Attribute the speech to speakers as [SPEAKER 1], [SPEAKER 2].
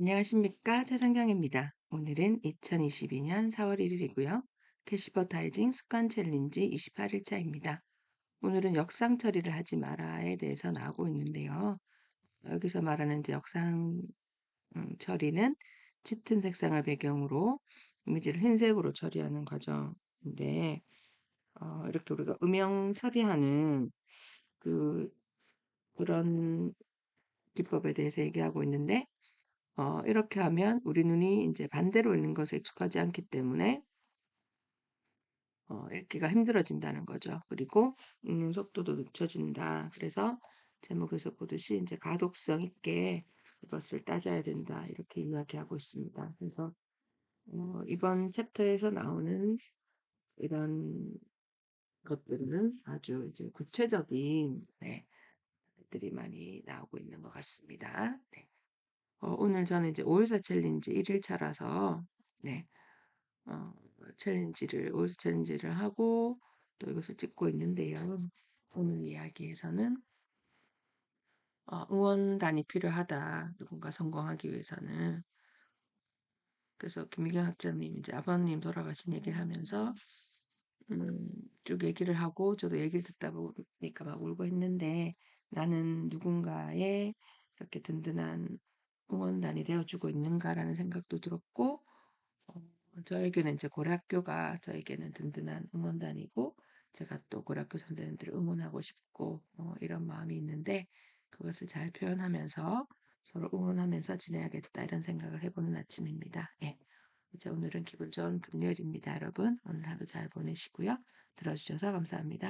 [SPEAKER 1] 안녕하십니까 최상경입니다. 오늘은 2022년 4월 1일이고요. 캐시버타이징 습관 챌린지 28일차입니다. 오늘은 역상 처리를 하지 마라에 대해서 나오고 있는데요. 여기서 말하는 이제 역상 음, 처리는 짙은 색상을 배경으로 이미지를 흰색으로 처리하는 과정인데 어, 이렇게 우리가 음영 처리하는 그 그런 기법에 대해서 얘기하고 있는데 어, 이렇게 하면 우리 눈이 이제 반대로 읽는 것에 익숙하지 않기 때문에 어, 읽기가 힘들어진다는 거죠. 그리고 읽는 속도도 늦춰진다. 그래서 제목에서 보듯이 이제 가독성 있게 이것을 따져야 된다. 이렇게 이야기하고 있습니다. 그래서 어, 이번 챕터에서 나오는 이런 것들은 아주 이제 구체적인 네, 들이 많이 나오고 있는 것 같습니다. 네. 어, 오늘 저는 이제 514 챌린지 1일차라서 네. 어, 챌린지를 514 챌린지를 하고 또 이것을 찍고 있는데요. 오늘 이야기에서는 어, 응원단이 필요하다. 누군가 성공하기 위해서는. 그래서 김미경 학자님 이제 아버님 돌아가신 얘기를 하면서 음, 쭉 얘기를 하고 저도 얘기를 듣다 보니까 막 울고 했는데 나는 누군가의 이렇게 든든한 응원단이 되어주고 있는가라는 생각도 들었고 어, 저에게는 이제 고려학교가 저에게는 든든한 응원단이고 제가 또 고려학교 선배님들을 응원하고 싶고 어, 이런 마음이 있는데 그것을 잘 표현하면서 서로 응원하면서 지내야겠다 이런 생각을 해보는 아침입니다. 예. 이제 오늘은 기분 좋은 금요일입니다, 여러분. 오늘 하루 잘 보내시고요. 들어주셔서 감사합니다.